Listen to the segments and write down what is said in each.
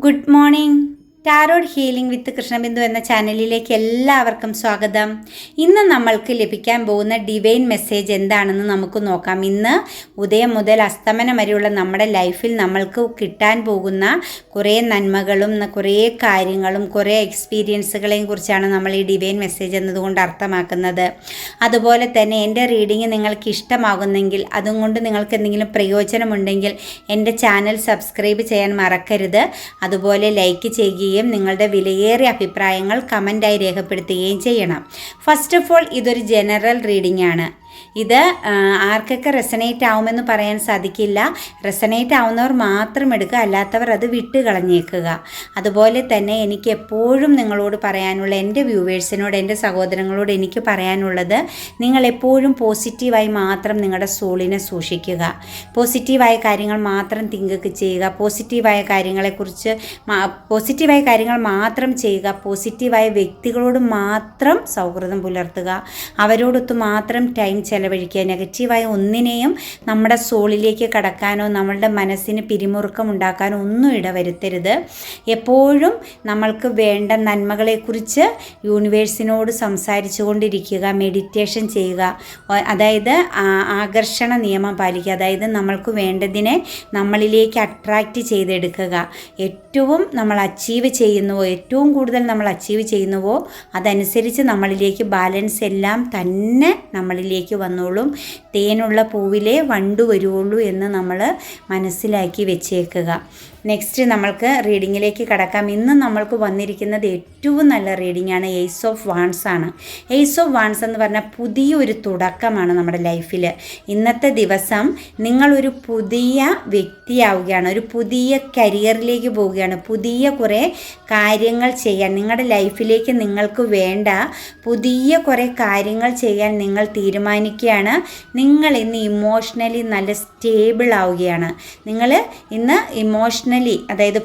Good morning. Tarot healing with Krishnabindu എന്ന ചാനലിലേക്ക് എല്ലാവർക്കും സ്വാഗതം. ഇന്ന് നമ്മൾക്ക് ലഭിക്കാൻ പോകുന്ന ഡിവൈൻ മെസ്സേജ് എന്താണെന്ന് നമുക്ക് നോക്കാം. ഇന്ന് ഉദയം മുതൽ അസ്തമനം വരെയുള്ള നമ്മുടെ ലൈഫിൽ നമ്മൾക്ക് കിട്ടാൻ പോകുന്ന കുറേ നന്മകളും കുറേ കാര്യങ്ങളും കുറേ എക്സ്പീരിയൻസുകളെയും കുറിച്ചാണ് നമ്മൾ ഈ ഡിവൈൻ മെസ്സേജ് എന്നതുകൊണ്ട് അർത്ഥമാക്കുന്നത്. അതുപോലെ തന്നെ എന്റെ റീഡിങ് നിങ്ങൾക്ക് ഇഷ്ടമാകുന്നെങ്കിൽ അതും കൊണ്ട് നിങ്ങൾക്ക് എന്തെങ്കിലും പ്രയോജനമുണ്ടെങ്കിൽ എന്റെ ചാനൽ സബ്സ്ക്രൈബ് ചെയ്യാൻ മറക്കരുത്. അതുപോലെ ലൈക്ക് ചെയ്യുകയും നിങ്ങളുടെ വിലയേറിയ അഭിപ്രായങ്ങൾ കമന്റായി രേഖപ്പെടുത്തുകയും ചെയ്യണം. ഫസ്റ്റ് ഓഫ് ഓൾ ഇതൊരു ജനറൽ റീഡിംഗ് ആണ്. ഇത് ആർക്കൊക്കെ റെസനേറ്റ് ആവുമെന്ന് പറയാൻ സാധിക്കില്ല. റെസനേറ്റ് ആവുന്നവർ മാത്രം എടുക്കുക അല്ലാത്തവർ അത് വിട്ട് കളഞ്ഞേക്കുക. അതുപോലെ തന്നെ എനിക്ക് എപ്പോഴും നിങ്ങളോട് പറയാനുള്ള എന്റെ വ്യൂവേഴ്സിനോട് എന്റെ സഹോദരങ്ങളോട് എനിക്ക് പറയാനുള്ളത് നിങ്ങൾ എപ്പോഴും പോസിറ്റീവായി മാത്രം നിങ്ങളുടെ സോളിനെ സൂക്ഷിക്കുക. പോസിറ്റീവായ കാര്യങ്ങൾ മാത്രം തിങ്ക് ചെയ്യുക. പോസിറ്റീവായ കാര്യങ്ങളെക്കുറിച്ച് പോസിറ്റീവായ കാര്യങ്ങൾ മാത്രം ചെയ്യുക. പോസിറ്റീവായ വ്യക്തികളോട് മാത്രം സൗഹൃദം പുലർത്തുക. അവരോടൊത്ത് മാത്രം ടൈം ചെലവഴിക്കുക. നെഗറ്റീവായ ഒന്നിനെയും നമ്മുടെ സോളിലേക്ക് കടക്കാനോ നമ്മളുടെ മനസ്സിന് പിരിമുറുക്കം ഉണ്ടാക്കാനോ ഒന്നും ഇടവരുത്തരുത്. എപ്പോഴും നമ്മൾക്ക് വേണ്ട നന്മകളെക്കുറിച്ച് യൂണിവേഴ്സിനോട് സംസാരിച്ചു കൊണ്ടിരിക്കുക മെഡിറ്റേഷൻ ചെയ്യുക. അതായത് ആകർഷണ നിയമം പാലിക്കുക. അതായത് നമ്മൾക്ക് വേണ്ടതിനെ നമ്മളിലേക്ക് അട്രാക്റ്റ് ചെയ്തെടുക്കുക. ഏറ്റവും നമ്മൾ അച്ചീവ് ചെയ്യുന്നുവോ ഏറ്റവും കൂടുതൽ നമ്മൾ അച്ചീവ് ചെയ്യുന്നുവോ അതനുസരിച്ച് നമ്മളിലേക്ക് ബാലൻസ് എല്ലാം തന്നെ നമ്മളിലേക്ക് വന്നോളും. തേനുള്ള പൂവിലേ വണ്ടു വരുവുള്ളൂ എന്ന് നമ്മൾ മനസ്സിലാക്കി വെച്ചേക്കുക. നെക്സ്റ്റ് നമ്മൾക്ക് റീഡിങ്ങിലേക്ക് കടക്കാം. ഇന്ന് നമ്മൾക്ക് വന്നിരിക്കുന്നത് ഏറ്റവും നല്ല റീഡിംഗ് ആണ്. എയ്സ് ഓഫ് വാൺസ് ആണ്. എയ്സ് ഓഫ് വാൺസ് എന്ന് പറഞ്ഞാൽ പുതിയൊരു തുടക്കമാണ് നമ്മുടെ ലൈഫിൽ ഇന്നത്തെ ദിവസം നിങ്ങളൊരു പുതിയ വ്യക്തിയാവുകയാണ്. ഒരു പുതിയ കരിയറിലേക്ക് പോവുകയാണ്. പുതിയ കുറേ കാര്യങ്ങൾ ചെയ്യാൻ നിങ്ങളുടെ ലൈഫിലേക്ക് നിങ്ങൾക്ക് വേണ്ട പുതിയ കുറേ കാര്യങ്ങൾ ചെയ്യാൻ നിങ്ങൾ തീരുമാനിക്കുകയാണ് നിങ്ങൾ ഇന്ന് ഇമോഷണലി നല്ല സ്റ്റേബിൾ ആവുകയാണ്. നിങ്ങൾ ഇന്ന് ഇമോഷണലി അതായത്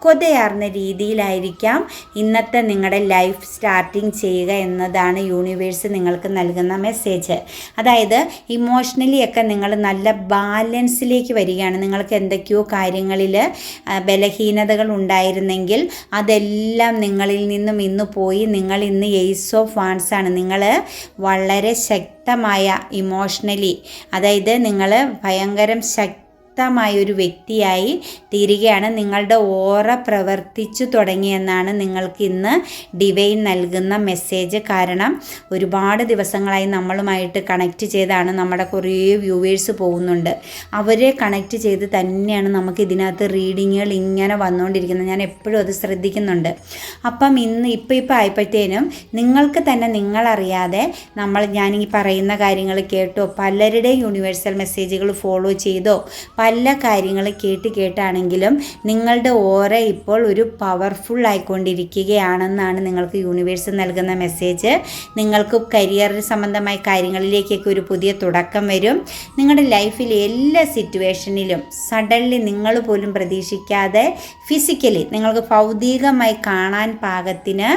പക്വതയാർന്ന രീതിയിലായിരിക്കാം ഇന്നത്തെ നിങ്ങളുടെ ലൈഫ് സ്റ്റാർട്ടിങ് ചെയ്യുക എന്നതാണ് യൂണിവേഴ്സ് നിങ്ങൾക്ക് നൽകുന്ന മെസ്സേജ്. അതായത് ഇമോഷണലി ഒക്കെ നിങ്ങൾ നല്ല ബാലൻസിലേക്ക് വരികയാണ്. നിങ്ങൾക്ക് എന്തൊക്കെയോ കാര്യങ്ങളിൽ ബലഹീനതകൾ ഉണ്ടായിരുന്നെങ്കിൽ അതെല്ലാം നിങ്ങളിൽ നിന്നും ഇന്ന് പോയി നിങ്ങൾ ഇന്ന് എയ്സ് ഓഫ് വാൺസ് ആണ്. നിങ്ങൾ വളരെ ശക്തമായ ഇമോഷണലി അതായത് നിങ്ങൾ ഭയങ്കരം ശക്തി ശക്തമായ ഒരു വ്യക്തിയായി തീരുകയാണ്. നിങ്ങളുടെ ഓറ പ്രവർത്തിച്ചു തുടങ്ങിയെന്നാണ് നിങ്ങൾക്ക് ഇന്ന് ഡിവൈൻ നൽകുന്ന മെസ്സേജ്. കാരണം ഒരുപാട് ദിവസങ്ങളായി നമ്മളുമായിട്ട് കണക്റ്റ് ചെയ്താണ് നമ്മുടെ കുറേ വ്യൂവേഴ്സ് പോകുന്നുണ്ട്. അവരെ കണക്റ്റ് ചെയ്ത് തന്നെയാണ് നമുക്ക് ഇതിനകത്ത് റീഡിങ്ങുകൾ ഇങ്ങനെ വന്നുകൊണ്ടിരിക്കുന്നത്. ഞാൻ എപ്പോഴും അത് ശ്രദ്ധിക്കുന്നുണ്ട്. അപ്പം ഇന്ന് ഇപ്പം ഇപ്പം ആയപ്പോഴത്തേനും നിങ്ങൾക്ക് തന്നെ നിങ്ങളറിയാതെ നമ്മൾ ഞാൻ ഈ പറയുന്ന കാര്യങ്ങൾ കേട്ടോ പലരുടെയും യൂണിവേഴ്സൽ മെസ്സേജുകൾ ഫോളോ ചെയ്തോ പല കാര്യങ്ങൾ കേട്ട് കേട്ടാണെങ്കിലും നിങ്ങളുടെ ഓര ഇപ്പോൾ ഒരു പവർഫുൾ ആയിക്കൊണ്ടിരിക്കുകയാണെന്നാണ് നിങ്ങൾക്ക് യൂണിവേഴ്സ് നൽകുന്ന മെസ്സേജ് നിങ്ങൾക്ക് കരിയർ സംബന്ധമായ കാര്യങ്ങളിലേക്കൊക്കെ ഒരു പുതിയ തുടക്കം വരും. നിങ്ങളുടെ ലൈഫിലെ എല്ലാ സിറ്റുവേഷനിലും സഡൻലി നിങ്ങൾ പോലും പ്രതീക്ഷിക്കാതെ ഫിസിക്കലി നിങ്ങൾക്ക് ഭൗതികമായി കാണാൻ പാകത്തിന്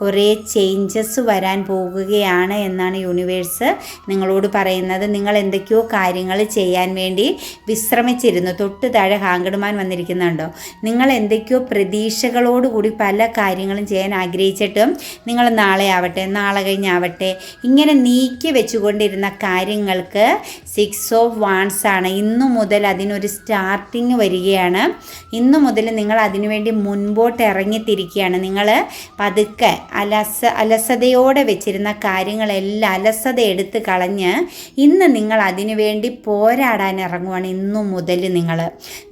കുറേ ചേഞ്ചസ് വരാൻ പോകുകയാണ് എന്നാണ് യൂണിവേഴ്സ് നിങ്ങളോട് പറയുന്നത്. നിങ്ങൾ എന്തൊക്കെയോ കാര്യങ്ങൾ ചെയ്യാൻ വേണ്ടി വിശ്രമിച്ചിരുന്നു തൊട്ട് താഴെ ഹാങ്കിടുമാൻ വന്നിരിക്കുന്നുണ്ടോ? നിങ്ങൾ എന്തൊക്കെയോ പ്രതീക്ഷകളോടുകൂടി പല കാര്യങ്ങളും ചെയ്യാൻ ആഗ്രഹിച്ചിട്ടും നിങ്ങൾ നാളെ ആവട്ടെ നാളെ കഴിഞ്ഞാവട്ടെ ഇങ്ങനെ നീക്കി വെച്ചുകൊണ്ടിരുന്ന കാര്യങ്ങൾക്ക് സിക്സ് ഓഫ് വാൺസ് ആണ്. ഇന്നു മുതൽ അതിനൊരു സ്റ്റാർട്ടിങ് വരികയാണ്. ഇന്നു മുതൽ നിങ്ങൾ അതിനുവേണ്ടി മുൻപോട്ട് ഇറങ്ങിത്തിരിക്കുകയാണ്. നിങ്ങൾ പതുക്കെ അലസ അലസതയോടെ വെച്ചിരുന്ന കാര്യങ്ങളെല്ലാം അലസത എടുത്ത് കളഞ്ഞ് ഇന്ന് നിങ്ങൾ അതിനുവേണ്ടി പോരാടാൻ ഇറങ്ങുവാണ് ഇന്നു മുതൽ നിങ്ങൾ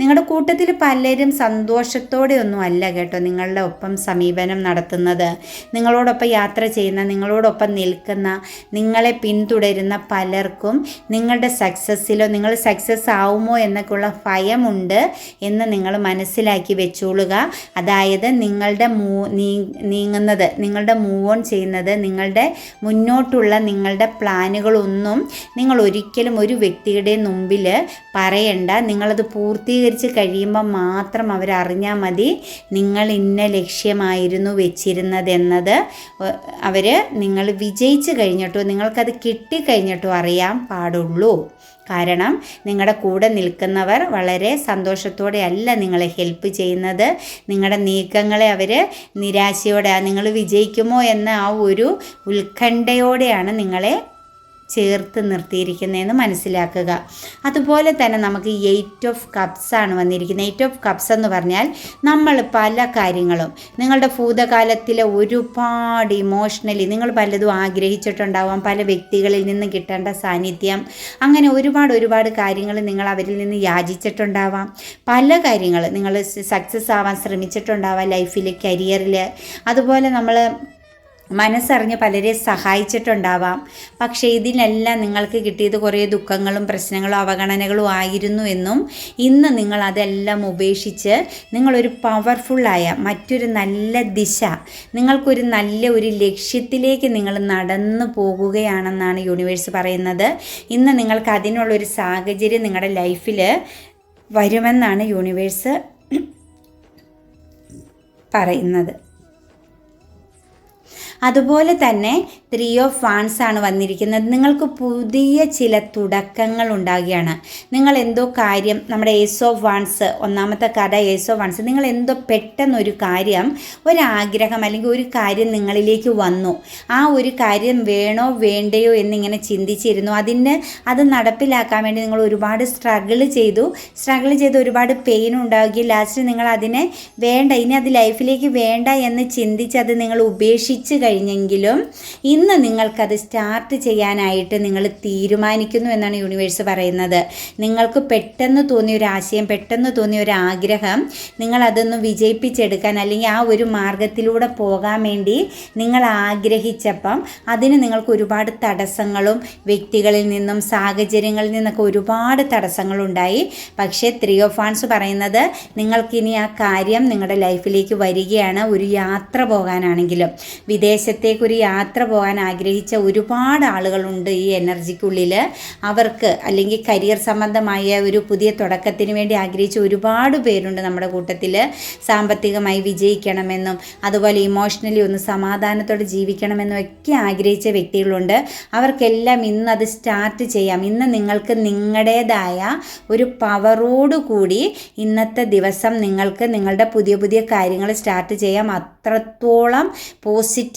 നിങ്ങളുടെ കൂട്ടത്തിൽ പലരും സന്തോഷത്തോടെ ഒന്നും അല്ല കേട്ടോ നിങ്ങളുടെ ഒപ്പം സമീപനം നടത്തുന്നത്. നിങ്ങളോടൊപ്പം യാത്ര ചെയ്യുന്ന നിങ്ങളോടൊപ്പം നിൽക്കുന്ന നിങ്ങളെ പിന്തുടരുന്ന പലർക്കും നിങ്ങളുടെ സക്സസ്സിലോ നിങ്ങൾ സക്സസ് ആവുമോ എന്നൊക്കെയുള്ള ഭയമുണ്ട് എന്ന് നിങ്ങൾ മനസ്സിലാക്കി വെച്ചോളുക. അതായത് നിങ്ങളുടെ മൂ നീങ്ങുന്നത് നിങ്ങളുടെ മൂവ് ഓൺ ചെയ്യുന്നത് നിങ്ങളുടെ മുന്നോട്ടുള്ള നിങ്ങളുടെ പ്ലാനുകളൊന്നും നിങ്ങൾ ഒരിക്കലും ഒരു വ്യക്തിയുടെ മുമ്പിൽ പറയണ്ട. നിങ്ങളത് പൂർത്തീകരിച്ച് കഴിയുമ്പോൾ മാത്രം അവരറിഞ്ഞാൽ മതി നിങ്ങൾ ഇന്ന ലക്ഷ്യമായിരുന്നു വെച്ചിരുന്നത് എന്നത് അവർ നിങ്ങൾ വിജയിച്ച് കഴിഞ്ഞിട്ടോ നിങ്ങൾക്കത് കിട്ടിക്കഴിഞ്ഞിട്ടോ അറിയാൻ പാടുള്ളൂ. കാരണം നിങ്ങളുടെ കൂടെ നിൽക്കുന്നവർ വളരെ സന്തോഷത്തോടെ അല്ല നിങ്ങളെ ഹെൽപ്പ് ചെയ്യുന്നത്. നിങ്ങളുടെ നീക്കങ്ങളെ അവർ നിരാശയോടെ നിങ്ങൾ വിജയിക്കുമോ എന്ന ആ ഒരു ഉത്കണ്ഠയോടെയാണ് നിങ്ങളെ ചേർത്ത് നിർത്തിയിരിക്കുന്നതെന്ന് മനസ്സിലാക്കുക. അതുപോലെ തന്നെ നമുക്ക് എയ്റ്റ് ഓഫ് കപ്സ് ആണ് വന്നിരിക്കുന്നത്. എയ്റ്റ് ഓഫ് കപ്സ് എന്ന് പറഞ്ഞാൽ നമ്മൾ പല കാര്യങ്ങളും നിങ്ങളുടെ ഭൂതകാലത്തിലെ ഒരുപാട് ഇമോഷണലി നിങ്ങൾ പലതും ആഗ്രഹിച്ചിട്ടുണ്ടാവാം പല വ്യക്തികളിൽ നിന്ന് കിട്ടേണ്ട സാന്നിധ്യം അങ്ങനെ ഒരുപാട് ഒരുപാട് കാര്യങ്ങൾ നിങ്ങൾ അവരിൽ നിന്ന് യാചിച്ചിട്ടുണ്ടാവാം. പല കാര്യങ്ങൾ നിങ്ങൾ സക്സസ് ആവാൻ ശ്രമിച്ചിട്ടുണ്ടാവാം ലൈഫിൽ കരിയറിൽ അതുപോലെ നമ്മൾ മനസ്സറിഞ്ഞ് പലരെ സഹായിച്ചിട്ടുണ്ടാവാം. പക്ഷേ ഇതിനെല്ലാം നിങ്ങൾക്ക് കിട്ടിയത് കുറേ ദുഃഖങ്ങളും പ്രശ്നങ്ങളും അവഗണനകളും ആയിരുന്നു എന്നും ഇന്ന് നിങ്ങൾ അതെല്ലാം ഉപേക്ഷിച്ച് നിങ്ങളൊരു പവർഫുള്ളായ മറ്റൊരു നല്ല ദിശ നിങ്ങൾക്കൊരു നല്ല ഒരു ലക്ഷ്യത്തിലേക്ക് നിങ്ങൾ നടന്നു പോകുകയാണെന്നാണ് യൂണിവേഴ്സ് പറയുന്നത്. ഇന്ന് നിങ്ങൾക്ക് അതിനുള്ളൊരു സാഹചര്യം നിങ്ങളുടെ ലൈഫിൽ വരുമെന്നാണ് യൂണിവേഴ്സ് പറയുന്നത്. അതുപോലെ തന്നെ ത്രീ ഓഫ് വാൺസ് ആണ് വന്നിരിക്കുന്നത്. നിങ്ങൾക്ക് പുതിയ ചില തുടക്കങ്ങൾ ഉണ്ടാകുകയാണ് നിങ്ങൾ എന്തോ കാര്യം നമ്മുടെ ഏസ് ഓഫ് വാൺസ് ഒന്നാമത്തെ കഥ ഏസ് ഓഫ് വാൺസ് നിങ്ങൾ എന്തോ പെട്ടെന്നൊരു കാര്യം ഒരാഗ്രഹം അല്ലെങ്കിൽ ഒരു കാര്യം നിങ്ങളിലേക്ക് വന്നു. ആ ഒരു കാര്യം വേണോ വേണ്ടയോ എന്നിങ്ങനെ ചിന്തിച്ചിരുന്നു. അതിന് അത് നടപ്പിലാക്കാൻ വേണ്ടി നിങ്ങൾ ഒരുപാട് സ്ട്രഗിൾ ചെയ്തു. സ്ട്രഗിൾ ചെയ്ത് ഒരുപാട് പെയിൻ ഉണ്ടാവുകയും ലാസ്റ്റ് നിങ്ങൾ അതിനെ വേണ്ട ഇനി അത് ലൈഫിലേക്ക് വേണ്ട എന്ന് ചിന്തിച്ച് അത് നിങ്ങൾ ഉപേക്ഷിച്ച് കഴിഞ്ഞെങ്കിലും ഇന്ന് നിങ്ങൾക്കത് സ്റ്റാർട്ട് ചെയ്യാനായിട്ട് നിങ്ങൾ തീരുമാനിക്കുന്നു എന്നാണ് യൂണിവേഴ്സ് പറയുന്നത്. നിങ്ങൾക്ക് പെട്ടെന്ന് തോന്നിയ ഒരു ആശയം പെട്ടെന്ന് തോന്നിയ ഒരു ആഗ്രഹം നിങ്ങളതൊന്ന് വിജയിപ്പിച്ചെടുക്കാൻ അല്ലെങ്കിൽ ആ ഒരു മാർഗത്തിലൂടെ പോകാൻ വേണ്ടി നിങ്ങൾ ആഗ്രഹിച്ചപ്പം അതിന് നിങ്ങൾക്ക് ഒരുപാട് തടസ്സങ്ങളും വ്യക്തികളിൽ നിന്നും സാഹചര്യങ്ങളിൽ നിന്നൊക്കെ ഒരുപാട് തടസ്സങ്ങളുണ്ടായി. പക്ഷേ ത്രീ ഓഫ് ഫാൻസ് പറയുന്നത് നിങ്ങൾക്കിനി ആ കാര്യം നിങ്ങളുടെ ലൈഫിലേക്ക് വരികയാണ് ഒരു യാത്ര പോകാനാണെങ്കിലും. വിദേശത്തേക്ക് ഒരു യാത്ര പോകാൻ ആഗ്രഹിച്ച ഒരുപാട് ആളുകളുണ്ട് ഈ എനർജിക്കുള്ളിൽ. അവർക്ക് അല്ലെങ്കിൽ കരിയർ സംബന്ധമായ ഒരു പുതിയ തുടക്കത്തിന് വേണ്ടി ആഗ്രഹിച്ച ഒരുപാട് പേരുണ്ട് നമ്മുടെ കൂട്ടത്തിൽ. സാമ്പത്തികമായി വിജയിക്കണമെന്നും അതുപോലെ ഇമോഷണലി ഒന്ന് സമാധാനത്തോടെ ജീവിക്കണമെന്നും ഒക്കെ ആഗ്രഹിച്ച വ്യക്തികളുണ്ട്. അവർക്കെല്ലാം ഇന്ന് അത് സ്റ്റാർട്ട് ചെയ്യാം. ഇന്ന് നിങ്ങൾക്ക് നിങ്ങളുടേതായ ഒരു പവറോട് കൂടി ഇന്നത്തെ ദിവസം നിങ്ങൾക്ക് നിങ്ങളുടെ പുതിയ പുതിയ കാര്യങ്ങൾ സ്റ്റാർട്ട് ചെയ്യാം. അത്രത്തോളം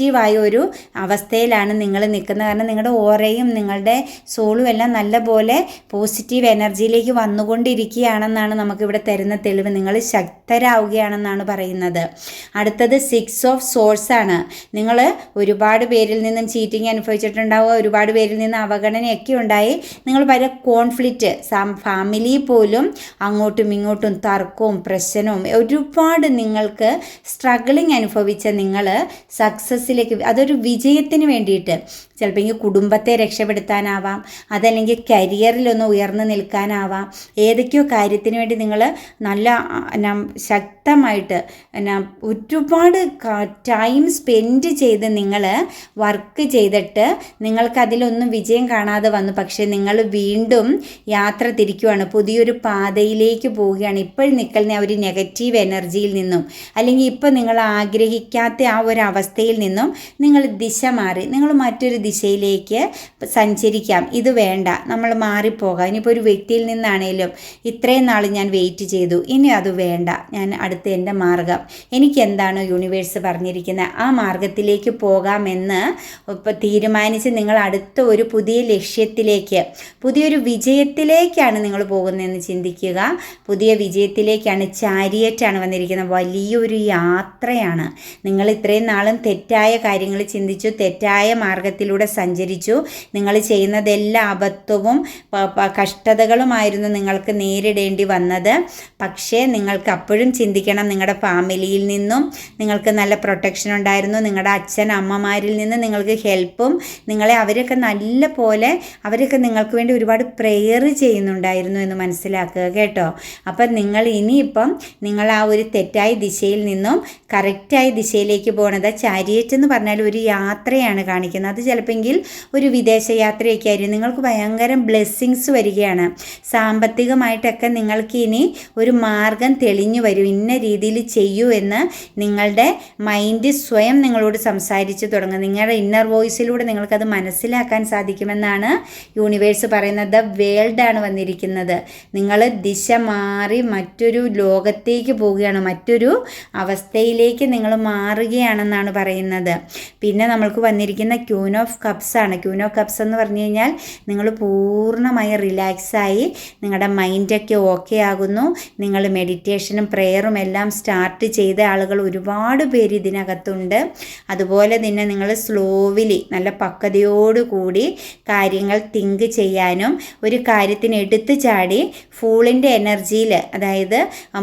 പോസിറ്റീവായ ഒരു അവസ്ഥയിലാണ് നിങ്ങൾ നിൽക്കുന്നത്. കാരണം നിങ്ങളുടെ ഓറയും നിങ്ങളുടെ സോളും എല്ലാം നല്ലപോലെ പോസിറ്റീവ് എനർജിയിലേക്ക് വന്നുകൊണ്ടിരിക്കുകയാണെന്നാണ് നമുക്കിവിടെ തരുന്ന തെളിവ്. നിങ്ങൾ ശക്തരാവുകയാണെന്നാണ് പറയുന്നത്. അടുത്തത് സിക്സ് ഓഫ് സോഴ്സ് ആണ്. നിങ്ങൾ ഒരുപാട് പേരിൽ നിന്നും ചീറ്റിംഗ് അനുഭവിച്ചിട്ടുണ്ടാവുക ഒരുപാട് പേരിൽ നിന്ന് അവഗണനയൊക്കെ ഉണ്ടായി. നിങ്ങൾ പല കോൺഫ്ലിക്റ്റ് ഫാമിലി പോലും അങ്ങോട്ടും ഇങ്ങോട്ടും തർക്കവും പ്രശ്നവും ഒരുപാട് നിങ്ങൾക്ക് സ്ട്രഗിളിങ് അനുഭവിച്ച നിങ്ങൾ സക്സസ്സിലേക്ക് അതൊരു വിജയത്തിന് വേണ്ടിയിട്ട് ചിലപ്പോൾ കുടുംബത്തെ രക്ഷപ്പെടുത്താനാവാം അതല്ലെങ്കിൽ കരിയറിലൊന്ന് ഉയർന്നു നിൽക്കാനാവാം. ഏതൊക്കെയോ കാര്യത്തിന് വേണ്ടി നിങ്ങൾ നല്ല ശക്തമായിട്ട് ഒരുപാട് ടൈം സ്പെൻഡ് ചെയ്ത് നിങ്ങൾ വർക്ക് ചെയ്തിട്ട് നിങ്ങൾക്ക് അതിലൊന്നും വിജയം കാണാതെ വന്നു. പക്ഷേ നിങ്ങൾ വീണ്ടും യാത്ര തിരിക്കുവാണ് പുതിയൊരു പാതയിലേക്ക് പോവുകയാണ്. ഇപ്പോഴും നിൽക്കുന്ന ഒരു നെഗറ്റീവ് എനർജിയിൽ നിന്നും അല്ലെങ്കിൽ ഇപ്പോൾ നിങ്ങൾ ആഗ്രഹിക്കാത്ത ആ ഒരു അവസ്ഥയിൽ നിന്നും നിങ്ങൾ ദിശ മാറി. നിങ്ങൾ മറ്റൊരു ദിശയിലേക്ക് സഞ്ചരിക്കാം. ഇത് വേണ്ട. നമ്മൾ മാറിപ്പോകാം. ഇനിയിപ്പോൾ ഒരു വ്യക്തിയിൽ നിന്നാണേലും ഇത്രയും നാൾ ഞാൻ വെയിറ്റ് ചെയ്തു. ഇനി അത് വേണ്ട. ഞാൻ അടുത്ത എന്റെ മാർഗം എന്താണ് യൂണിവേഴ്സ് പറഞ്ഞിരിക്കുന്നത് ആ മാർഗത്തിലേക്ക് പോകാമെന്ന് ഇപ്പോൾ തീരുമാനിച്ച് നിങ്ങൾ അടുത്ത ഒരു പുതിയ ലക്ഷ്യത്തിലേക്ക് പുതിയൊരു വിജയത്തിലേക്കാണ് നിങ്ങൾ പോകുന്നതെന്ന് ചിന്തിക്കുക. പുതിയ വിജയത്തിലേക്കാണ് ചാരിയറ്റാണ് വന്നിരിക്കുന്നത് വലിയൊരു യാത്രയാണ്. നിങ്ങൾ ഇത്രയും നാളും തെറ്റായ കാര്യങ്ങൾ ചിന്തിച്ചു തെറ്റായ മാർഗത്തിലൂടെ സഞ്ചരിച്ചു. നിങ്ങൾ ചെയ്യുന്നതെല്ലാം അബദ്ധവും കഷ്ടതകളുമായിരുന്നു നിങ്ങൾക്ക് നേരിടേണ്ടി വന്നത്. പക്ഷേ നിങ്ങൾക്ക് അപ്പോഴും ചിന്തിക്കണം നിങ്ങളുടെ ഫാമിലിയിൽ നിന്നും നിങ്ങൾക്ക് നല്ല പ്രൊട്ടക്ഷൻ ഉണ്ടായിരുന്നു നിങ്ങളുടെ അച്ഛൻ അമ്മമാരിൽ നിന്ന് നിങ്ങൾക്ക് ഹെൽപ്പും നിങ്ങളെ അവരൊക്കെ നല്ല പോലെ അവരൊക്കെ നിങ്ങൾക്ക് വേണ്ടി ഒരുപാട് പ്രെയർ ചെയ്യുന്നുണ്ടായിരുന്നു എന്ന് മനസ്സിലാക്കുക കേട്ടോ. അപ്പം നിങ്ങൾ ഇനിയിപ്പം നിങ്ങൾ ആ ഒരു തെറ്റായ ദിശയിൽ നിന്നും കറക്റ്റായ ദിശയിലേക്ക് പോകണത് ചാരിയറ്റ് എന്ന് പറഞ്ഞാൽ ഒരു യാത്രയാണ് കാണിക്കുന്നത്. അത് ചിലപ്പോൾ ഒരു വിദേശ യാത്രയൊക്കെ നിങ്ങൾക്ക് ഭയങ്കര ബ്ലെസ്സിങ്സ് വരികയാണ്. സാമ്പത്തികമായിട്ടൊക്കെ നിങ്ങൾക്ക് ഇനി ഒരു മാർഗം തെളിഞ്ഞു വരും. ഇന്ന രീതിയിൽ ചെയ്യൂ എന്ന് നിങ്ങളുടെ മൈൻഡ് സ്വയം നിങ്ങളോട് സംസാരിച്ച് തുടങ്ങും. നിങ്ങളുടെ ഇന്നർ വോയിസിലൂടെ നിങ്ങൾക്കത് മനസ്സിലാക്കാൻ സാധിക്കുമെന്നാണ് യൂണിവേഴ്സ് പറയുന്നത്. വേൾഡ് ആണ് വന്നിരിക്കുന്നത്. നിങ്ങൾ ദിശ മാറി മറ്റൊരു ലോകത്തേക്ക് പോവുകയാണ്. മറ്റൊരു അവസ്ഥയിലേക്ക് നിങ്ങൾ മാറുകയാണെന്നാണ് പറയുന്നത്. പിന്നെ നമ്മൾക്ക് വന്നിരിക്കുന്ന ക്യൂൻ ഓഫ് കപ്സ് ആണ്. ക്യൂൻ ഓഫ് കപ്സ് എന്ന് പറഞ്ഞു കഴിഞ്ഞാൽ നിങ്ങൾ പൂർണമായി റിലാക്സായി നിങ്ങളുടെ മൈൻഡൊക്കെ ഓക്കെ ആകുന്നു. നിങ്ങൾ മെഡിറ്റേഷനും പ്രെയറും എല്ലാം സ്റ്റാർട്ട് ചെയ്ത ആളുകൾ ഒരുപാട് പേര് ഇതിനകത്തുണ്ട്. അതുപോലെ തന്നെ നിങ്ങൾ സ്ലോവിലി നല്ല പക്വതയോടുകൂടി കാര്യങ്ങൾ തിങ്ക് ചെയ്യാനും ഒരു കാര്യത്തിന് എടുത്തു ചാടി ഫൂളിന്റെ എനർജിയിൽ അതായത്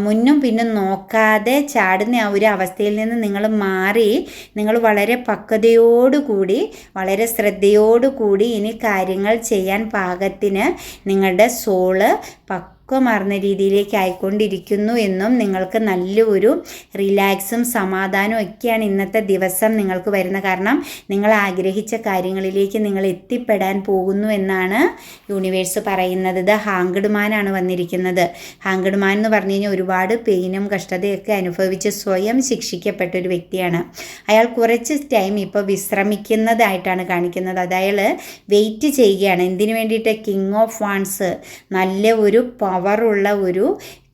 മുന്നും പിന്നും നോക്കാതെ ചാടുന്ന ആ ഒരു അവസ്ഥയിൽ നിന്ന് നിങ്ങൾ മാറി നിങ്ങൾ വളരെ പക്വതയോടുകൂടി വളരെ ശ്രദ്ധയോടുകൂടി ഇനി കാര്യങ്ങൾ ചെയ്യാൻ പാകത്തിന് നിങ്ങളുടെ സോൾ ദുഃഖമാർന്ന രീതിയിലേക്ക് ആയിക്കൊണ്ടിരിക്കുന്നു എന്നും നിങ്ങൾക്ക് നല്ലൊരു റിലാക്സും സമാധാനവും ഒക്കെയാണ് ഇന്നത്തെ ദിവസം നിങ്ങൾക്ക് വരുന്നത് കാരണം. നിങ്ങൾ ആഗ്രഹിച്ച കാര്യങ്ങളിലേക്ക് നിങ്ങൾ എത്തിപ്പെടാൻ പോകുന്നു എന്നാണ് യൂണിവേഴ്സ് പറയുന്നത്. ഇത് ഹാങ്കഡ്മാനാണ് വന്നിരിക്കുന്നത്. ഹാങ്കഡ്മാൻ എന്ന് പറഞ്ഞു കഴിഞ്ഞാൽ ഒരുപാട് പെയിനും കഷ്ടതയൊക്കെ അനുഭവിച്ച് സ്വയം ശിക്ഷിക്കപ്പെട്ട ഒരു വ്യക്തിയാണ്. അയാൾ കുറച്ച് ടൈം ഇപ്പോൾ വിശ്രമിക്കുന്നതായിട്ടാണ് കാണിക്കുന്നത്. അത് അയാൾ വെയിറ്റ് ചെയ്യുകയാണ്. എന്തിനു വേണ്ടിയിട്ട്? കിങ് ഓഫ് വാൺസ് നല്ല ഒരു പവറുള്ള ഒരു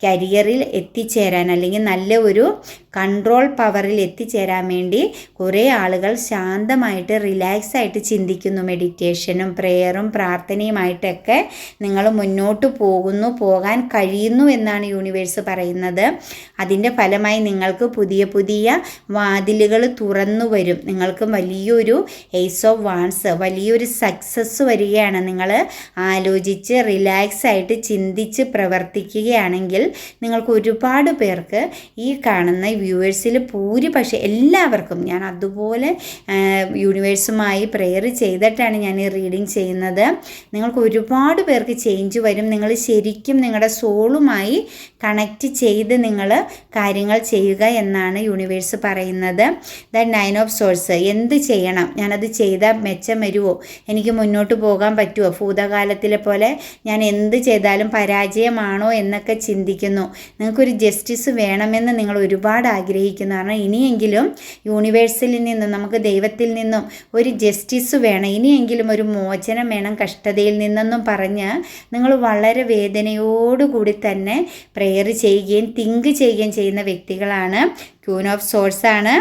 കരിയറിൽ എത്തിച്ചേരാൻ അല്ലെങ്കിൽ നല്ല ഒരു കൺട്രോൾ പവറിൽ എത്തിച്ചേരാൻ വേണ്ടി കുറേ ആളുകൾ ശാന്തമായിട്ട് റിലാക്സ് ആയിട്ട് ചിന്തിക്കുന്നു. മെഡിറ്റേഷനും പ്രെയറും പ്രാർത്ഥനയുമായിട്ടൊക്കെ നിങ്ങൾ മുന്നോട്ട് പോകുന്നു പോകാൻ കഴിയുന്നു എന്നാണ് യൂണിവേഴ്സ് പറയുന്നത്. അതിന്റെ ഫലമായി നിങ്ങൾക്ക് പുതിയ പുതിയ വാതിലുകൾ തുറന്നു വരും. നിങ്ങൾക്ക് വലിയൊരു എയ്സ് ഓഫ് വാൺസ് വലിയൊരു സക്സസ് വരികയാണ്. നിങ്ങൾ ആലോചിച്ച് റിലാക്സ് ആയിട്ട് ചിന്തിച്ച് പ്രവർത്തിക്കുകയാണെങ്കിൽ നിങ്ങൾക്ക് ഒരുപാട് പേർക്ക് ഈ കാണുന്ന വ്യൂവേഴ്സിൽ ഭൂരിപക്ഷം എല്ലാവർക്കും ഞാൻ അതുപോലെ യൂണിവേഴ്സുമായി പ്രെയർ ചെയ്തിട്ടാണ് ഞാൻ ഈ റീഡിങ് ചെയ്യുന്നത്. നിങ്ങൾക്ക് ഒരുപാട് പേർക്ക് ചേഞ്ച് വരും. നിങ്ങൾ ശരിക്കും നിങ്ങളുടെ സോളുമായി കണക്റ്റ് ചെയ്ത് നിങ്ങൾ കാര്യങ്ങൾ ചെയ്യുക എന്നാണ് യൂണിവേഴ്സ് പറയുന്നത്. ദ നയൻ ഓഫ് സോഴ്സ് എന്ത് ചെയ്യണം? ഞാനത് ചെയ്താൽ മെച്ചം വരുമോ എനിക്ക് മുന്നോട്ട് പോകാൻ പറ്റുമോ ഭൂതകാലത്തിലെ പോലെ ഞാൻ എന്ത് ചെയ്താലും പരാജയമാണോ എന്നൊക്കെ ചിന്തിക്കുന്നു നിങ്ങൾക്കൊരു ജസ്റ്റിസ് വേണമെന്ന് നിങ്ങൾ ഒരുപാട് ആഗ്രഹിക്കുന്നു. കാരണം ഇനിയെങ്കിലും യൂണിവേഴ്സിൽ നിന്നും നമുക്ക് ദൈവത്തിൽ നിന്നും ഒരു ജസ്റ്റിസ് വേണം. ഇനിയെങ്കിലും ഒരു മോചനം വേണം കഷ്ടതയിൽ നിന്നെന്നും പറഞ്ഞ് നിങ്ങൾ വളരെ വേദനയോടുകൂടി തന്നെ പ്രെയർ ചെയ്യുകയും തിങ്ക് ചെയ്യുകയും ചെയ്യുന്ന വ്യക്തികളാണ്. ക്യൂൻ ഓഫ് സോഴ്സ് ആണ്.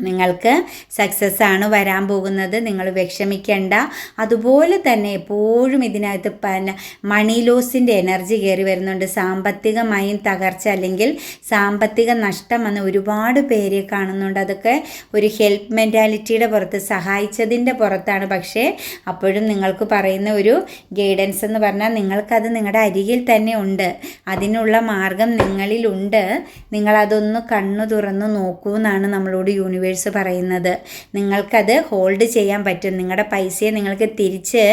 നിങ്ങൾക്ക് സക്സസ് ആണ് വരാൻ പോകുന്നത്. നിങ്ങൾ വിഷമിക്കേണ്ട. അതുപോലെ തന്നെ എപ്പോഴും ഇതിനകത്ത് പിന്നെ മണി ലോസിന്റെ എനർജി കയറി വരുന്നുണ്ട്. സാമ്പത്തികമായും തകർച്ച അല്ലെങ്കിൽ സാമ്പത്തിക നഷ്ടം വന്ന് ഒരുപാട് പേര് കാണുന്നുണ്ട്. അതൊക്കെ ഒരു ഹെൽപ്പ് മെന്റാലിറ്റിയുടെ പുറത്ത് സഹായിച്ചതിന്റെ പുറത്താണ്. പക്ഷേ അപ്പോഴും നിങ്ങൾക്ക് പറയുന്ന ഒരു ഗൈഡൻസ് എന്ന് പറഞ്ഞാൽ നിങ്ങൾക്കത് നിങ്ങളുടെ അരികിൽ തന്നെ ഉണ്ട്. അതിനുള്ള മാർഗം നിങ്ങളിലുണ്ട് നിങ്ങളതൊന്ന് കണ്ണു തുറന്ന് നോക്കൂ എന്നാണ് നമ്മളോട് യൂണിവേഴ്സ് യൂണിവേഴ്സ് പറയുന്നത് നിങ്ങൾക്കത് ഹോൾഡ് ചെയ്യാൻ പറ്റും. നിങ്ങളുടെ പൈസയെ നിങ്ങൾക്ക് തിരിച്ച്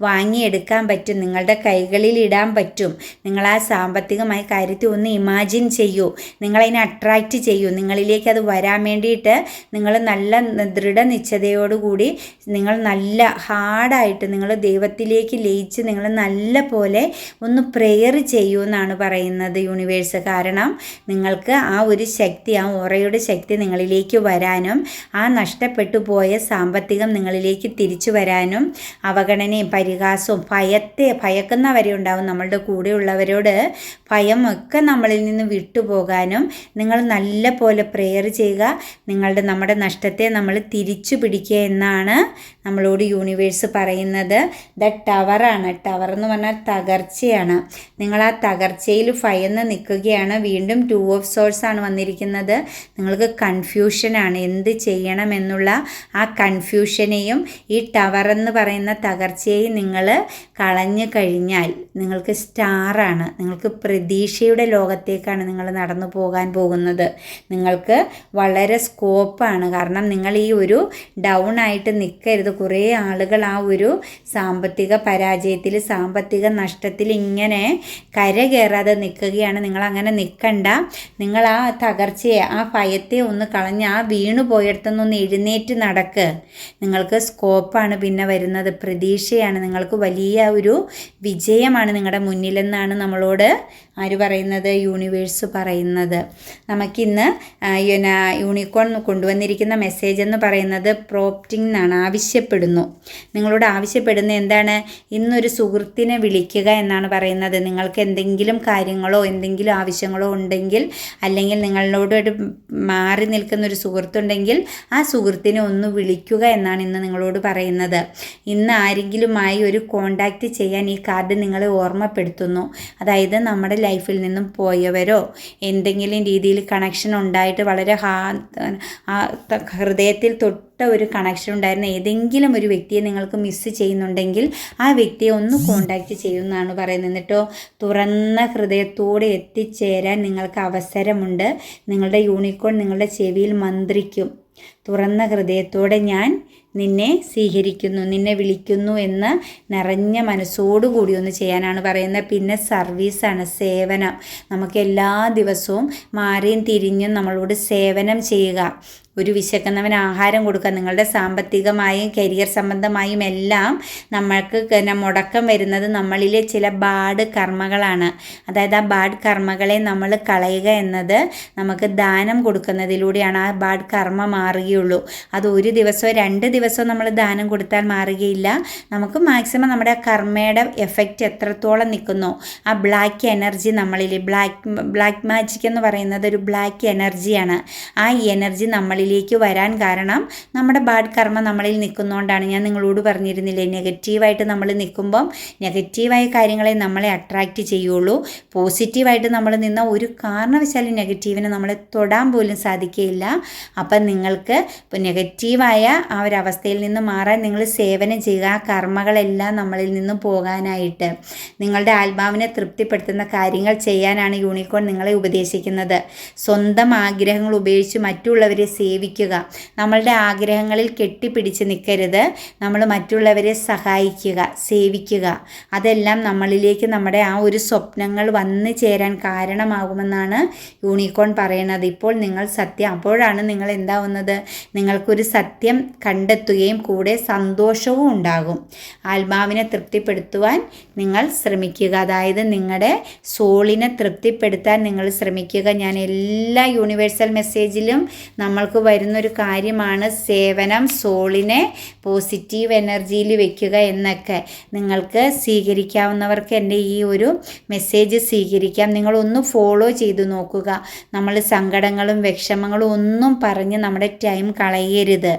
വാങ്ങിയെടുക്കാൻ പറ്റും. നിങ്ങളുടെ കൈകളിൽ ഇടാൻ പറ്റും. നിങ്ങൾ ആ സാമ്പത്തികമായ കാര്യത്തെ ഒന്ന് ഇമാജിൻ ചെയ്യൂ. നിങ്ങളതിനെ അട്രാക്റ്റ് ചെയ്യൂ. നിങ്ങളിലേക്ക് അത് വരാൻ വേണ്ടിയിട്ട് നിങ്ങൾ നല്ല ദൃഢനിശ്ചതയോടുകൂടി നിങ്ങൾ നല്ല ഹാർഡായിട്ട് നിങ്ങൾ ദൈവത്തിലേക്ക് ലയിച്ച് നിങ്ങൾ നല്ല പോലെ ഒന്ന് പ്രെയർ ചെയ്യൂ എന്നാണ് പറയുന്നത് യൂണിവേഴ്സ് കാരണം നിങ്ങൾക്ക് ആ ഒരു ശക്തി ആ ഓറയുടെ ശക്തി നിങ്ങളിലേക്ക് വരാൻ വരാനും ആ നഷ്ടപ്പെട്ടു പോയ സാമ്പത്തികം നിങ്ങളിലേക്ക് തിരിച്ചു വരാനും അവഗണനയും പരിഹാസവും ഭയത്തെ ഭയക്കുന്നവരെ ഉണ്ടാവും. നമ്മളുടെ കൂടെയുള്ളവരോട് ഭയം ഒക്കെ നമ്മളിൽ നിന്ന് വിട്ടുപോകാനും നിങ്ങൾ നല്ല പോലെ പ്രെയർ ചെയ്യുക നിങ്ങളുടെ നമ്മുടെ നഷ്ടത്തെ നമ്മൾ തിരിച്ചു പിടിക്കുക എന്നാണ് നമ്മളോട് യൂണിവേഴ്സ് പറയുന്നത്. ദ ടവറാണ് ടവർ എന്ന് പറഞ്ഞാൽ തകർച്ചയാണ്. നിങ്ങൾ ആ തകർച്ചയിൽ ഭയന്ന് നിൽക്കുകയാണ്. വീണ്ടും ടു ഓഫ് സോഴ്സ് ആണ് വന്നിരിക്കുന്നത്. നിങ്ങൾക്ക് കൺഫ്യൂഷനാണ് എന്ത് ചെയ്യണമെന്നുള്ള ആ കൺഫ്യൂഷനെയും ഈ ടവർ എന്ന് പറയുന്ന തകർച്ചയെയും നിങ്ങൾ കളഞ്ഞു കഴിഞ്ഞാൽ നിങ്ങൾക്ക് സ്റ്റാറാണ്. നിങ്ങൾക്ക് പ്രതീക്ഷയുടെ ലോകത്തേക്കാണ് നിങ്ങൾ നടന്നു പോകാൻ പോകുന്നത്. നിങ്ങൾക്ക് വളരെ സ്കോപ്പാണ്. കാരണം നിങ്ങൾ ഈ ഒരു ഡൗൺ ആയിട്ട് നിൽക്കരുത്. കുറേ ആളുകൾ ആ ഒരു സാമ്പത്തിക പരാജയത്തിൽ സാമ്പത്തിക നഷ്ടത്തിൽ ഇങ്ങനെ കര കയറാതെ നിൽക്കുകയാണ്. നിങ്ങൾ അങ്ങനെ നിൽക്കണ്ട. നിങ്ങൾ ആ തകർച്ചയെ ആ ഭയത്തെ ഒന്ന് കളഞ്ഞ് ആ വീ വീണു പോയിടത്തുനിന്നൊന്ന് എഴുന്നേറ്റ് നടക്ക്. നിങ്ങൾക്ക് സ്കോപ്പാണ് പിന്നെ വരുന്നത്. പ്രതീക്ഷയാണ്. നിങ്ങൾക്ക് വലിയ ഒരു വിജയമാണ് നിങ്ങളുടെ മുന്നിലെന്നാണ് നമ്മളോട് ആര് പറയുന്നത്? യൂണിവേഴ്സ് പറയുന്നത്. നമുക്കിന്ന് യൂണിക്കോൺ കൊണ്ടുവന്നിരിക്കുന്ന മെസ്സേജ് എന്ന് പറയുന്നത് പ്രോപ്റ്റിംഗ് എന്നാണ് ആവശ്യപ്പെടുന്നു. നിങ്ങളോട് ആവശ്യപ്പെടുന്ന എന്താണ്? ഇന്നൊരു സുഹൃത്തിനെ വിളിക്കുക എന്നാണ് പറയുന്നത്. നിങ്ങൾക്ക് എന്തെങ്കിലും കാര്യങ്ങളോ എന്തെങ്കിലും ആവശ്യങ്ങളോ ഉണ്ടെങ്കിൽ അല്ലെങ്കിൽ നിങ്ങളോട് ഒരു മാറി നിൽക്കുന്ന ഒരു സുഹൃത്തുണ്ടെങ്കിൽ ആ സുഹൃത്തിനെ ഒന്ന് വിളിക്കുക എന്നാണ് ഇന്ന് നിങ്ങളോട് പറയുന്നത്. ഇന്ന് ആരെങ്കിലുമായി ഒരു കോണ്ടാക്റ്റ് ചെയ്യാൻ ഈ കാർഡ് നിങ്ങളെ ഓർമ്മപ്പെടുത്തുന്നു. അതായത് നമ്മുടെ ലൈഫിൽ നിന്നും പോയവരോ? എന്തെങ്കിലും രീതിയിൽ കണക്ഷൻ ഉണ്ടായിട്ട് വളരെ ഹാ ഹൃദയത്തിൽ തൊട്ട ഒരു കണക്ഷൻ ഉണ്ടായിരുന്ന ഏതെങ്കിലും ഒരു വ്യക്തിയെ നിങ്ങൾക്ക് മിസ്സ് ചെയ്യുന്നുണ്ടെങ്കിൽ ആ വ്യക്തിയെ ഒന്ന് കോണ്ടാക്റ്റ് ചെയ്യുമെന്നാണ് പറയുന്നത്. എന്നിട്ടോ തുറന്ന ഹൃദയത്തോടെ എത്തിച്ചേരാൻ നിങ്ങൾക്ക് അവസരമുണ്ട്. നിങ്ങളുടെ യൂണിക്കോൺ നിങ്ങളുടെ ചെവിയിൽ മന്ത്രിക്കും. തുറന്ന ഹൃദയത്തോടെ ഞാൻ നിന്നെ സ്വീകരിക്കുന്നു നിന്നെ വിളിക്കുന്നു എന്ന് നിറഞ്ഞ മനസ്സോടുകൂടി ഒന്ന് ചെയ്യാനാണ് പറയുന്നത്. പിന്നെ സർവീസാണ് സേവനം. നമുക്ക് എല്ലാ ദിവസവും മാറിയും തിരിഞ്ഞും നമ്മളോട് സേവനം ചെയ്യുക. ഒരു വിശക്കുന്നവന് ആഹാരം കൊടുക്കുക നിങ്ങളുടെ സാമ്പത്തികമായും കരിയർ സംബന്ധമായും എല്ലാം നമ്മൾക്ക് മുടക്കം വരുന്നത് നമ്മളിലെ ചില ബാഡ് കർമ്മകളാണ്. അതായത് ആ ബാഡ് കർമ്മകളെ നമ്മൾ കളയുക എന്നത് നമുക്ക് ദാനം കൊടുക്കുന്നതിലൂടെയാണ് ആ ബാഡ് കർമ്മ മാറുകയുള്ളൂ. അത് ഒരു ദിവസമോ രണ്ട് ദിവസമോ നമ്മൾ ദാനം കൊടുത്താൽ മാറുകയില്ല. നമുക്ക് മാക്സിമം നമ്മുടെ കർമ്മയുടെ എഫക്റ്റ് എത്രത്തോളം നിൽക്കുന്നു? ആ ബ്ലാക്ക് എനർജി നമ്മളിൽ ബ്ലാക്ക് ബ്ലാക്ക് മാജിക് എന്ന് പറയുന്നത് ഒരു ബ്ലാക്ക് എനർജിയാണ് ആ എനർജി നമ്മളിൽ നമ്മളിലേക്ക് വരാൻ കാരണം നമ്മുടെ ബാഡ് കർമ്മ നമ്മളിൽ നിൽക്കുന്നതുകൊണ്ടാണ് ഞാൻ നിങ്ങളോട് പറഞ്ഞിരുന്നില്ലേ നെഗറ്റീവായിട്ട് നമ്മൾ നിൽക്കുമ്പം നെഗറ്റീവായ കാര്യങ്ങളെ നമ്മളെ അട്രാക്റ്റ് ചെയ്യുള്ളൂ. പോസിറ്റീവായിട്ട് നമ്മൾ നിന്ന ഒരു കാരണവശാലും നെഗറ്റീവിനെ നമ്മളെ തൊടാൻ പോലും സാധിക്കുകയില്ല. അപ്പം നിങ്ങൾക്ക് നെഗറ്റീവായ ആ ഒരു അവസ്ഥയിൽ നിന്ന് മാറാൻ നിങ്ങൾ സേവനം ചെയ്യുക ആ കർമ്മകളെല്ലാം നമ്മളിൽ നിന്നും പോകാനായിട്ട്. നിങ്ങളുടെ ആത്മാവിനെ തൃപ്തിപ്പെടുത്തുന്ന കാര്യങ്ങൾ ചെയ്യാനാണ് യൂണിക്കോൺ നിങ്ങളെ ഉപദേശിക്കുന്നത്. സ്വന്തം ആഗ്രഹങ്ങൾ ഉപയോഗിച്ച് മറ്റുള്ളവരെ സേവിക്കുക. നമ്മളുടെ ആഗ്രഹങ്ങളിൽ കെട്ടിപ്പിടിച്ച് നിൽക്കരുത്. നമ്മൾ മറ്റുള്ളവരെ സഹായിക്കുക സേവിക്കുക. അതെല്ലാം നമ്മളിലേക്ക് നമ്മുടെ ആ ഒരു സ്വപ്നങ്ങൾ വന്നു ചേരാൻ കാരണമാകുമെന്നാണ് യൂണിക്കോൺ പറയുന്നത്. ഇപ്പോൾ നിങ്ങൾ സത്യം അപ്പോഴാണ് നിങ്ങൾ എന്താവുന്നത്? നിങ്ങൾക്കൊരു സത്യം കണ്ടെത്തുകയും കൂടെ സന്തോഷവും ഉണ്ടാകും. ആത്മാവിനെ തൃപ്തിപ്പെടുത്തുവാൻ നിങ്ങൾ ശ്രമിക്കുക. അതായത് നിങ്ങളുടെ സോളിനെ തൃപ്തിപ്പെടുത്താൻ നിങ്ങൾ ശ്രമിക്കുക. ഞാൻ എല്ലാ യൂണിവേഴ്സൽ മെസ്സേജിലും നമ്മൾക്ക് വരുന്നൊരു കാര്യമാണ് സേവനം സോളിനെ പോസിറ്റീവ് എനർജിയിൽ വെക്കുക എന്നൊക്കെ. നിങ്ങൾക്ക് സ്വീകരിക്കാവുന്നവർക്ക് എന്റെ ഈ ഒരു മെസ്സേജ് സ്വീകരിക്കാം. നിങ്ങളൊന്ന് ഫോളോ ചെയ്തു നോക്കുക. നമ്മൾ സങ്കടങ്ങളും വിഷമങ്ങളും ഒന്നും പറഞ്ഞ് നമ്മുടെ ടൈം കളയരുത്.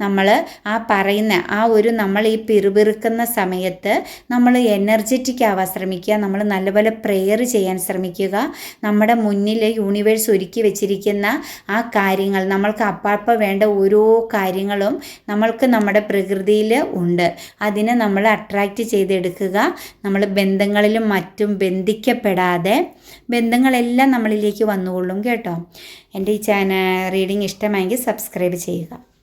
നമ്മൾ ആ പറയുന്ന ആ ഒരു നമ്മൾ ഈ പിറുപിറുക്കുന്ന സമയത്ത് നമ്മൾ എനർജറ്റിക് ആവാൻ ശ്രമിക്കുക. നമ്മൾ നല്ലപോലെ പ്രെയർ ചെയ്യാൻ ശ്രമിക്കുക. നമ്മുടെ മുന്നിൽ യൂണിവേഴ്സ് ഒരുക്കി വെച്ചിരിക്കുന്ന ആ കാര്യങ്ങൾ നമ്മൾക്ക് അപ്പാപ്പ വേണ്ട ഓരോ കാര്യങ്ങളും നമ്മൾക്ക് നമ്മുടെ പ്രകൃതിയിൽ ഉണ്ട്. അതിനെ നമ്മൾ അട്രാക്റ്റ് ചെയ്തെടുക്കുക. നമ്മൾ ബന്ധങ്ങളിലും മറ്റും ബന്ധിക്കപ്പെടാതെ ബന്ധങ്ങളെല്ലാം നമ്മളിലേക്ക് വന്നുകൊള്ളും കേട്ടോ. എന്റെ ഈ ചാനൽ റീഡിങ് ഇഷ്ടമായെങ്കിൽ സബ്സ്ക്രൈബ് ചെയ്യുക.